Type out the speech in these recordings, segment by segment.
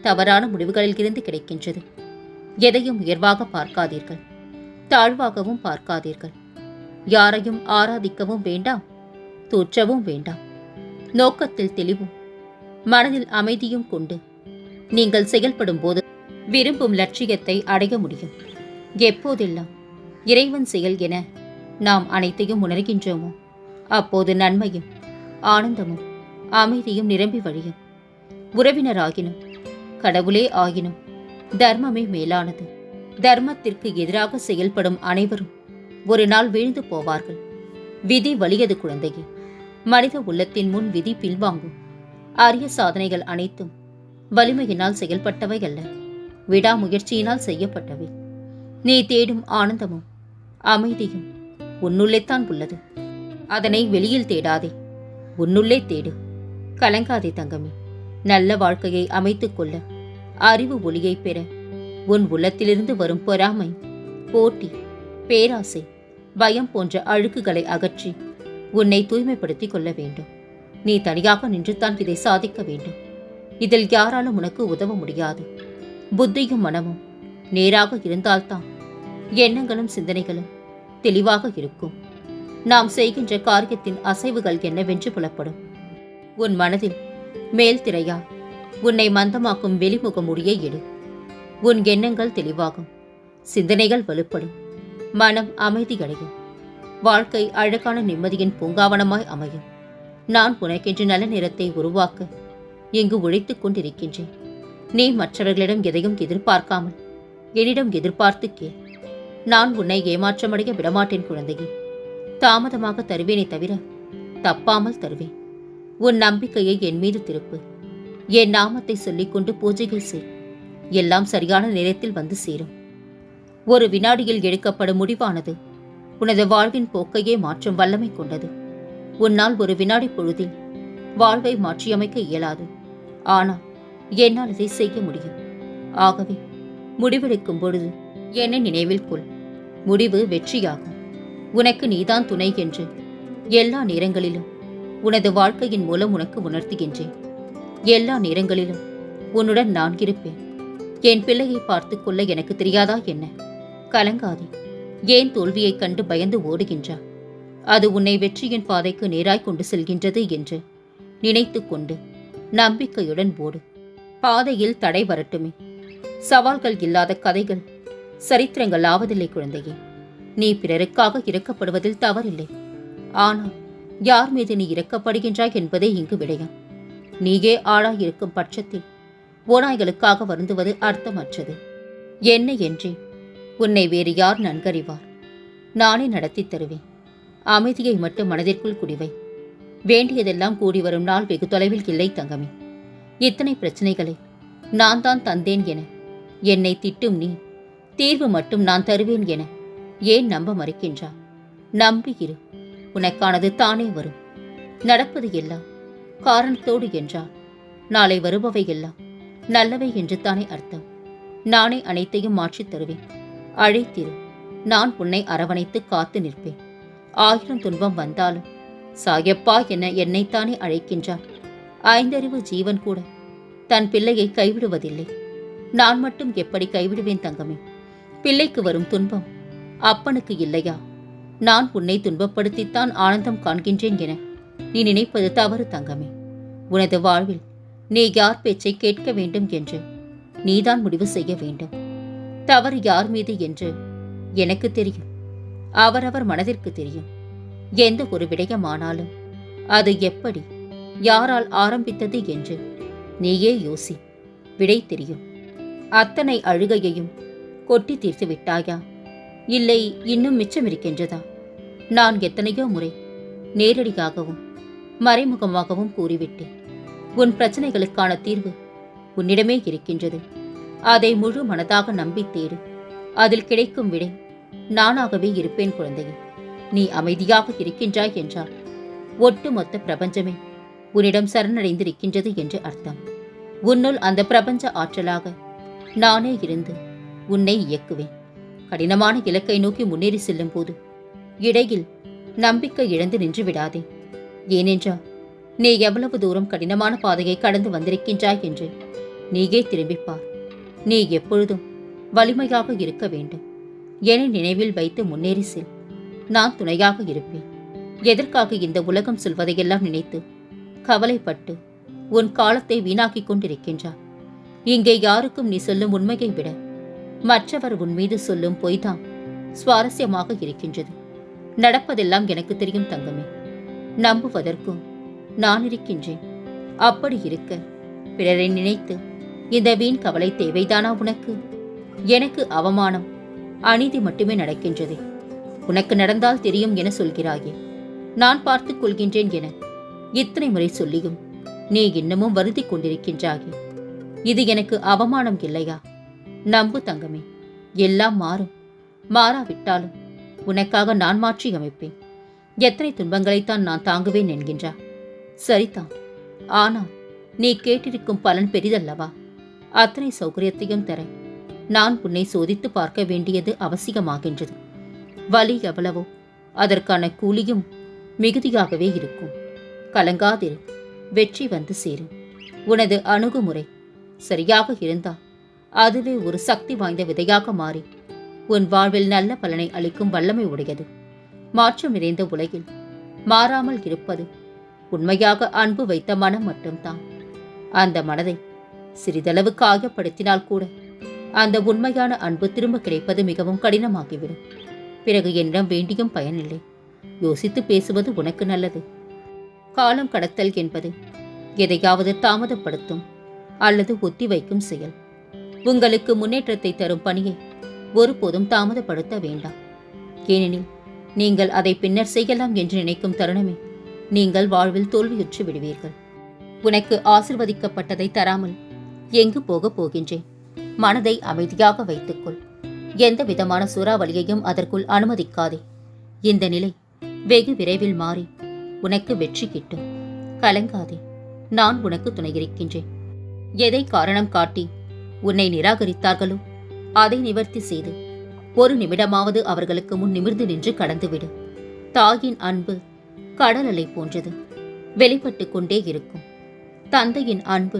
தவறான முடிவுகளில் இருந்து கிடைக்கின்றது. எதையும் உயர்வாக பார்க்காதீர்கள். தாழ்வாகவும் பார்க்காதீர்கள். யாரையும் ஆராதிக்கவும் வேண்டாம். தூற்றவும் வேண்டாம். நோக்கத்தில் தெளிவும் மனதில் அமைதியும் கொண்டு நீங்கள் செயல்படும் போது விரும்பும் லட்சியத்தை அடைய முடியும். எப்போதெல்லாம் இறைவன் செயல் என நாம் அனைத்தையும் உணர்கின்றோமோ அப்போது நன்மையும் ஆனந்தமும் அமைதியும் நிரம்பி வழியும். உறவினராகினும் கடவுளே ஆயினும். தர்மமே மேலானது. தர்மத்திற்கு எதிராக செயல்படும் அனைவரும் ஒரு நாள் வீழ்ந்து போவார்கள். விதி வலியது குழந்தையே. மனித உள்ளத்தின் முன் விதி பின்வாங்கும். அரிய சாதனைகள் அனைத்தும் வலிமையினால் செயல்பட்டவை அல்ல. விடாமுயற்சியினால் செய்யப்பட்டவை. நீ தேடும் ஆனந்தமும் அமைதியும் உன்னுள்ளேத்தான் உள்ளது. அதனை வெளியில் தேடாதே. உன்னுள்ளே தேடு. கலங்காதே தங்கமே. நல்ல வாழ்க்கையை அமைத்துக் கொள்ள. அறிவு ஒளியை பெற. உன் உள்ளத்திலிருந்து வரும் பொறாமை போட்டி பேராசை பயம் போன்ற அழுக்குகளை அகற்றி உன்னை தூய்மைப்படுத்திக் கொள்ள வேண்டும். நீ தனியாக நின்றுதான் இதை சாதிக்க வேண்டும். இதில் யாராலும் உனக்கு உதவ முடியாது. புத்தியும் மனமும் நேராக இருந்தால்தான் எண்ணங்களும் சிந்தனைகளும் தெளிவாக இருக்கும். நாம் செய்கின்ற காரியத்தின் அசைவுகள் என்னவென்று புலப்படும். உன் மனதில் மேல் திரையா உன்னை மந்தமாக்கும் வெளிமுக முடியை எடு. உன் எண்ணங்கள் தெளிவாகும் சிந்தனைகள் வலுப்படும் மனம் அமைதியடையும் வாழ்க்கை அழகான நிம்மதியின் பூங்காவனமாய் அமையும். நான் உனக்கென்று நல்ல நிறத்தை உருவாக்க இங்கு உழைத்துக் கொண்டிருக்கின்றேன். நீ மற்றவர்களிடம் எதையும் எதிர்பார்க்காமல் என்னிடம் எதிர்பார்த்து கே நான் உன்னை ஏமாற்றமடைய விடமாட்டேன் குழந்தையே. தாமதமாக தருவேனே தவிர தப்பாமல் தருவேன். உன் நம்பிக்கையை என் மீது திருப்பு. என் நாமத்தை சொல்லிக்கொண்டு பூஜைகள் செய் எல்லாம் சரியான நேரத்தில் வந்து சேரும். ஒரு வினாடியில் எடுக்கப்படும் முடிவானது. உனது வாழ்வின் போக்கையே மாற்றும் வல்லமை கொண்டது. உன்னால் ஒரு வினாடி பொழுதில் வாழ்வை மாற்றியமைக்க இயலாது. ஆனால் என்னால் இதை செய்ய முடியும். ஆகவே முடிவெடுக்கும் பொழுது என்னை நினைவில் கொள். முடிவு வெற்றியாகும். உனக்கு நீதான் துணை என்று எல்லா நேரங்களிலும் உனது வாழ்க்கையின் மூலம் உனக்கு உணர்த்துகின்றேன். எல்லா நேரங்களிலும் உன்னுடன் நான் இருப்பேன். என் பிள்ளையை பார்த்துக் கொள்ள எனக்கு தெரியாதா என்ன? கலங்காதே. ஏன் தோல்வியைக் கண்டு பயந்து ஓடுகின்றா? அது உன்னை வெற்றியின் பாதைக்கு நேராய் கொண்டு செல்கின்றது என்று நினைத்து கொண்டு நம்பிக்கையுடன் ஓடு. பாதையில் தடை வரட்டுமே. சவால்கள் இல்லாத கதைகள் சரித்திரங்கள் ஆவதில்லை குழந்தையே. நீ பிறருக்காக இறக்கப்படுவதில் தவறில்லை. ஆனால் யார் மீது நீ இறக்கப்படுகின்றாய் என்பதே இங்கு விடயம். நீயே ஆளாய் இருக்கும் பட்சத்தில் ஓநாய்களுக்காக வருந்துவது அர்த்தமற்றது. என்ன என்றே உன்னை வேறு யார் நன்கறிவார்? நானே நடத்தித் தருவேன். அமைதியை மட்டும் மனதிற்குள் குடிவை. வேண்டியதெல்லாம் கூடி வரும் நாள் வெகு தொலைவில் இல்லை தங்கமே. இத்தனை பிரச்சனைகளை நான் தான் தந்தேன் என என்னை திட்டும் நீ தீர்வு மட்டும் நான் தருவேன் என ஏன் நம்ப மறுக்கின்றா நம்பியிரு. உனக்கானது தானே வரும். நடப்பது எல்லாம் காரணத்தோடு என்றால் நாளை வருபவை எல்லாம் நல்லவை என்று தானே அர்த்தம். நானே அனைத்தையும் மாற்றித் தருவேன். அழைத்திரு நான் உன்னை அரவணைத்து காத்து நிற்பேன். ஆயிரம் துன்பம் வந்தாலும் சாயப்பா என என்னைத்தானே அழைக்கின்றார் ஐந்தறிவு ஜீவன் கூட தன் பிள்ளையை கைவிடுவதில்லை. நான் மட்டும் எப்படி கைவிடுவேன் தங்கமே? பிள்ளைக்கு வரும் துன்பம் அப்பனுக்கு இல்லையா? நான் உன்னை துன்பப்படுத்தித்தான் ஆனந்தம் காண்கின்றேன் என. நீ நினைப்பது தவறு தங்கமே. உனது வாழ்வில் நீ யார் பேச்சை கேட்க வேண்டும் என்று நீதான் முடிவு செய்ய வேண்டும். தவறு யார் மீது என்று எனக்கு தெரியும். அவரவர் மனதிற்கு தெரியும். எந்த ஒரு விடயமானாலும் அது எப்படி யாரால் ஆரம்பித்தது என்று நீயே யோசி. விடை தெரியும். அத்தனை அழுகையையும் கொட்டி தீர்த்து விட்டாயா இல்லை இன்னும் மிச்சம் இருக்கின்றதா? நான் எத்தனையோ முறை நேரடியாகவும் மறைமுகமாகவும் கூறிவிட்டேன். உன் பிரச்சனைகளுக்கான தீர்வு உன்னிடமே இருக்கின்றது. அதை முழு மனதாக நம்பி தேடு. அதில் கிடைக்கும் விடை நானாகவே இருப்பேன் குழந்தையே. நீ அமைதியாக இருக்கின்றாய் என்றால் ஒட்டுமொத்த பிரபஞ்சமே உன்னிடம் சரணடைந்திருக்கின்றது என்று அர்த்தம். உன்னுள் அந்த பிரபஞ்ச ஆற்றலாக நானே இருந்து உன்னை இயக்குவேன். கடினமான இலக்கை நோக்கி முன்னேறி செல்லும் போது இடையில் நம்பிக்கை இழந்து நின்று விடாதே. ஏனென்றால் நீ எவ்வளவு தூரம் கடினமான பாதையை கடந்து வந்திருக்கின்றாய் என்று நீயே திரும்பிப்பார். நீ எப்பொழுதும் வலிமையாக இருக்க வேண்டும். என நினைவில் வைத்து முன்னேறி செல். நான் துணையாக இருப்பேன். எதற்காக இந்த உலகம் சொல்வதையெல்லாம் நினைத்து கவலைப்பட்டு உன் காலத்தை வீணாக்கிக் கொண்டிருக்கின்றாய்? இங்கே யாருக்கும் நீ சொல்லும் உண்மையை விட மற்றவர் உன் மீது சொல்லும் பொய்தான் சுவாரஸ்யமாக இருக்கின்றது. நடப்பதெல்லாம் எனக்கு தெரியும் தங்கமே. நம்புவதற்கும் நான் இருக்கின்றேன். அப்படி இருக்க பிறரை நினைத்து இந்த வீண் கவலை தேவைதானா உனக்கு? எனக்கு அவமானம் அநீதி மட்டுமே நடக்கின்றது. உனக்கு நடந்தால் தெரியும் என சொல்கிறாயே. நான் பார்த்துக் கொள்கின்றேன் என இத்தனை முறை சொல்லியும் நீ இன்னமும் வருந்திக் கொண்டிருக்கின்றாயே. இது எனக்கு அவமானம் இல்லையா? நம்பு தங்கமே எல்லாம் மாறும். மாறாவிட்டாலும் உனக்காக நான் மாற்றி அமைப்பேன். எத்தனை துன்பங்களைத்தான் நான் தாங்குவேன் என்கின்றா சரிதான். ஆனால் நீ கேட்டிருக்கும் பலன் பெரிதல்லவா? அத்தனை சௌகரியத்தையும் தர நான் உன்னை சோதித்து பார்க்க வேண்டியது அவசியமாகின்றது. வலி எவ்வளவோ அதற்கான கூலியும் மிகுதியாகவே இருக்கும். கலங்காதிரு வெற்றி வந்து சேரும். உனது அணுகுமுறை சரியாக இருந்தால் அதுவே ஒரு சக்தி வாய்ந்த விதையாக மாறி உன் வாழ்வில் நல்ல பலனை அளிக்கும் வல்லமை உடையது. மாற்றம் நிறைந்த உலகில் மாறாமல் இருப்பது உண்மையாக அன்பு வைத்த மனம் மட்டும்தான். அந்த மனதை சிறிதளவு காயப்படுத்தினால் கூட அந்த உண்மையான அன்பு திரும்ப கிடைப்பது மிகவும் கடினமாகிவிடும். பிறகு என்னிடம் வேண்டியும் பயனில்லை. யோசித்து பேசுவது உனக்கு நல்லது. காலம் கடத்தல் என்பது எதையாவது தாமதப்படுத்தும் அல்லது ஒத்திவைக்கும் செயல். உங்களுக்கு முன்னேற்றத்தை தரும் பணியை ஒருபோதும் தாமதப்படுத்த வேண்டாம். ஏனெனில் நீங்கள் அதை பின்னர் செய்யலாம் என்று நினைக்கும் தருணமே நீங்கள் வாழ்வில் தோல்வியுற்று விடுவீர்கள். உனக்கு ஆசிர்வதிக்கப்பட்டதை தராமல் எங்கு போகப் போகின்றேன்? மனதை அமைதியாக வைத்துக்கொள். எந்த விதமான சூறாவளியையும் அதற்குள் அனுமதிக்காதே. இந்த நிலை வெகு விரைவில் மாறி உனக்கு வெற்றி கிட்டும். கலங்காதே. நான் உனக்கு துணையிருக்கின்றேன். எதை காரணம் காட்டி உன்னை நிராகரித்தார்களோ? அதை நிவர்த்தி செய்து ஒரு நிமிடமாவது அவர்களுக்கு முன் நிமிர்ந்து நின்று கடந்துவிடு. தாயின் அன்பு கடல் அலை போன்றது வெளிப்பட்டு கொண்டே இருக்கும். தந்தையின் அன்பு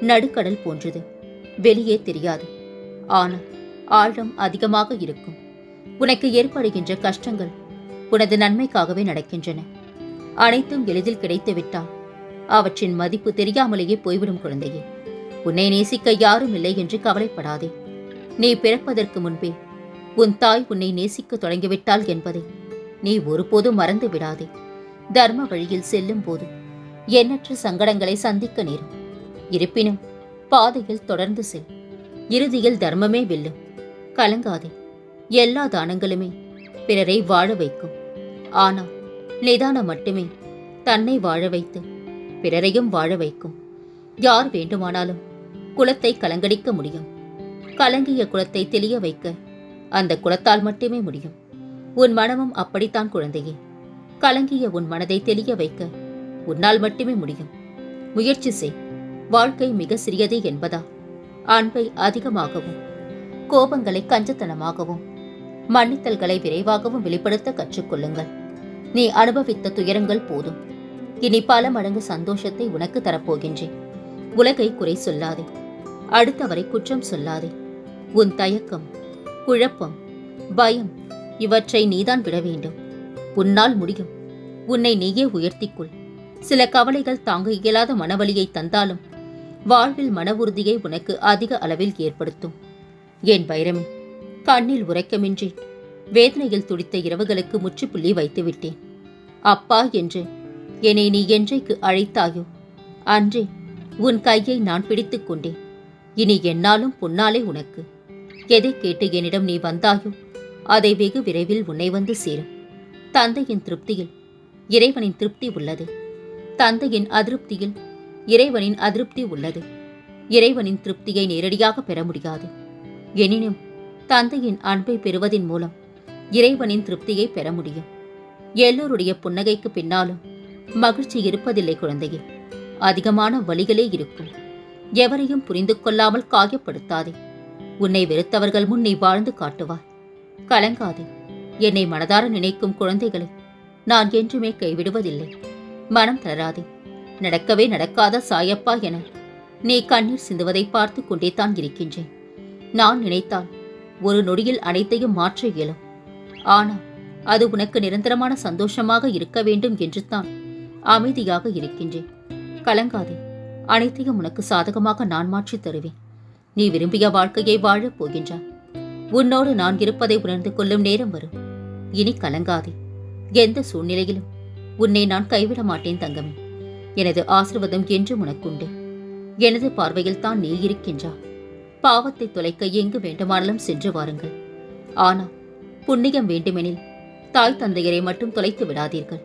நடுக்கடல் போன்றது வெளியே தெரியாது. ஆனால் ஆழம் அதிகமாக இருக்கும். உனக்கு ஏற்படுகின்ற கஷ்டங்கள் உனது நன்மைக்காகவே நடக்கின்றன. அனைத்தும் எளிதில் கிடைத்துவிட்டால் அவற்றின் மதிப்பு தெரியாமலேயே போய்விடும் குழந்தையே. உன்னை நேசிக்க யாரும் இல்லை என்று கவலைப்படாதே. நீ பிறப்பதற்கு முன்பே உன் தாய் உன்னை நேசிக்க தொடங்கிவிட்டாள் என்பதை நீ ஒருபோதும் மறந்து விடாதே. தர்ம வழியில் செல்லும் போது எண்ணற்ற சங்கடங்களை சந்திக்க நேரும். இருப்பினும் பாதையில் தொடர்ந்து செல். இறுதியில் தர்மமே வெல்லும். கலங்காதே. எல்லா தானங்களுமே பிறரை வாழ வைக்கும். ஆனால் நிதானம் மட்டுமே தன்னை வாழ வைத்து பிறரையும் வாழ வைக்கும். யார் வேண்டுமானாலும் குலத்தை கலங்கடிக்க முடியும். கலங்கிய குலத்தை தெளிய வைக்க அந்த குலத்தால் மட்டுமே முடியும். உன் மனமும் அப்படித்தான் குழந்தையே. கலங்கிய உன் மனதை தெளிய வைக்க உன்னால் மட்டுமே முடியும். முயற்சி செய். வாழ்க்கை மிக சிறியதே என்பதா? அன்பை அதிகமாகவும் கோபங்களை கஞ்சத்தனமாகவும் மன்னித்தல்களை விரைவாகவும் வெளிப்படுத்த கற்றுக்கொள்ளுங்கள். நீ அனுபவித்த துயரங்கள் போதும். இனி பல மடங்கு சந்தோஷத்தை உனக்கு தரப்போகின்றேன். உலகை குறை சொல்லாதே. அடுத்தவரை குற்றம் சொல்லாதே. உன் தயக்கம் குழப்பம் பயம் இவற்றை நீதான் விட வேண்டும். உன்னால் முடியும். உன்னை நீயே உயர்த்திக்கொள். சில கவலைகள் தாங்க இயலாத மனவலியை தந்தாலும் வாழ்வில் மன உறுதியை உனக்கு அதிக அளவில் ஏற்படுத்தும். என் பைரமி கண்ணில் உரைக்கமின்றி வேதனையில் துடித்த இரவுகளுக்கு முற்றுப்புள்ளி வைத்துவிட்டேன். அப்பா என்று என்னை நீ என்றைக்கு அழைத்தாயோ அன்றே உன் கையை நான் பிடித்துக் கொண்டேன். இனி என்னாலும் புன்னாலே உனக்கு. எதை கேட்டு என்னிடம் நீ வந்தாயோ அதை வெகு விரைவில் உன்னை வந்து சேரும். தந்தையின் திருப்தியில் இறைவனின் திருப்தி உள்ளது. தந்தையின் அதிருப்தியில் இறைவனின் அதிருப்தி உள்ளது. இறைவனின் திருப்தியை நேரடியாக பெற முடியாது. எனினும் தந்தையின் அன்பை பெறுவதின் மூலம் இறைவனின் திருப்தியை பெற முடியும். எல்லோருடைய புன்னகைக்கு பின்னாலும் மகிழ்ச்சி இருப்பதில்லை குழந்தையே. அதிகமான வழிகளே இருக்கும். எவரையும் புரிந்து கொள்ளாமல் காயப்படுத்தாதே. உன்னை வெறுத்தவர்கள் முன் நீ வாழ்ந்து காட்டுவார் கலங்காதே. என்னை மனதார நினைக்கும் குழந்தைகளை நான் என்றுமே கைவிடுவதில்லை. மனம் தளராதே. நடக்கவே நடக்காத சாயப்பா என நீ கண்ணீர் சிந்துவதை பார்த்து கொண்டே தான் இருக்கின்றேன். நான் நினைத்தால் ஒரு நொடியில் அனைத்தையும் மாற்ற இயலும். ஆனால் அது உனக்கு நிரந்தரமான சந்தோஷமாக இருக்க வேண்டும் என்று தான் அமைதியாக இருக்கின்றேன். கலங்காதே. அனைத்தையும் உனக்கு சாதகமாக நான் மாற்றித் தருவேன். நீ விரும்பிய வாழ்க்கையை வாழப் போகின்றாய். உன்னோடு நான் இருப்பதை உணர்ந்து கொள்ளும் நேரம் வரும். இனி கலங்காதே. எந்த சூழ்நிலையிலும் உன்னை நான் கைவிட மாட்டேன் தங்கமே. எனது ஆசிர்வாதம் என்றும் உனக்குண்டு. எனது பார்வையில் தான் நீ இருக்கின்றா. பாவத்தை தொலைக்க எங்கு வேண்டுமானாலும் சென்று வாருங்கள். ஆனால் புண்ணியம் வேண்டுமெனில் தாய் தந்தையரை மட்டும் தொலைத்து விடாதீர்கள்.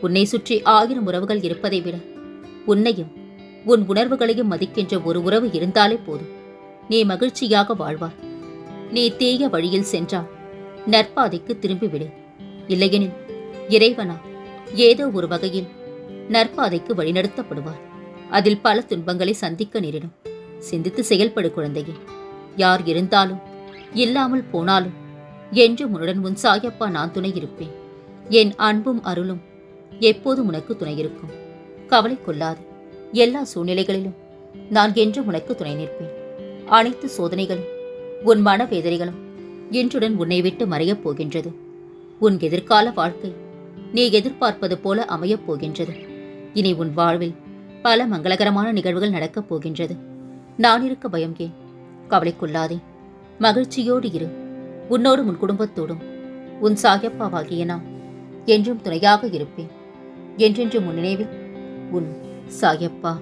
உன்னை சுற்றி ஆயிரம் உறவுகள் இருப்பதை விட உன்னையும் உன் உணர்வுகளையும் மதிக்கின்ற ஒரு உறவு இருந்தாலே போதும். நீ மகிழ்ச்சியாக வாழ்வாய் நீ தீய வழியில் சென்றால் நற்பாதைக்கு திரும்பிவிடு. இல்லையெனில் இறைவனா ஏதோ ஒரு வகையில் நற்பாதைக்கு வழிநடத்தப்படுவார். அதில் பல துன்பங்களை சந்திக்க நேரிடும். சிந்தித்து செயல்படு குழந்தையே. யார் இருந்தாலும் இல்லாமல் போனாலும் என்று உன்னுடன் உன் சாயப்பா நான் துணை இருப்பேன். என் அன்பும் அருளும் எப்போதும் உனக்கு துணை இருக்கும். கவலை கொள்ளாது. எல்லா சூழ்நிலைகளிலும் நான் என்றும் உனக்கு துணை நிற்பேன். அனைத்து சோதனைகளும் உன் மனவேதனைகளும் இன்றுடன் உன்னை விட்டு மறையப் போகின்றது. உன் எதிர்கால வாழ்க்கை நீ எதிர்பார்ப்பது போல அமையப் போகின்றது. இனி உன் வாழ்வில் பல மங்களகரமான நிகழ்வுகள் நடக்கப் போகின்றது. நான் இருக்க பயம் ஏன்? கவலைக்குள்ளாதே. மகிழ்ச்சியோடு இரு. உன்னோடும் உன் குடும்பத்தோடும் உன் சாகப்பாவாகிய நான் என்றும் துணையாக இருப்பேன். என்றென்றும் உன் நினைவில் உன் சாயப்பா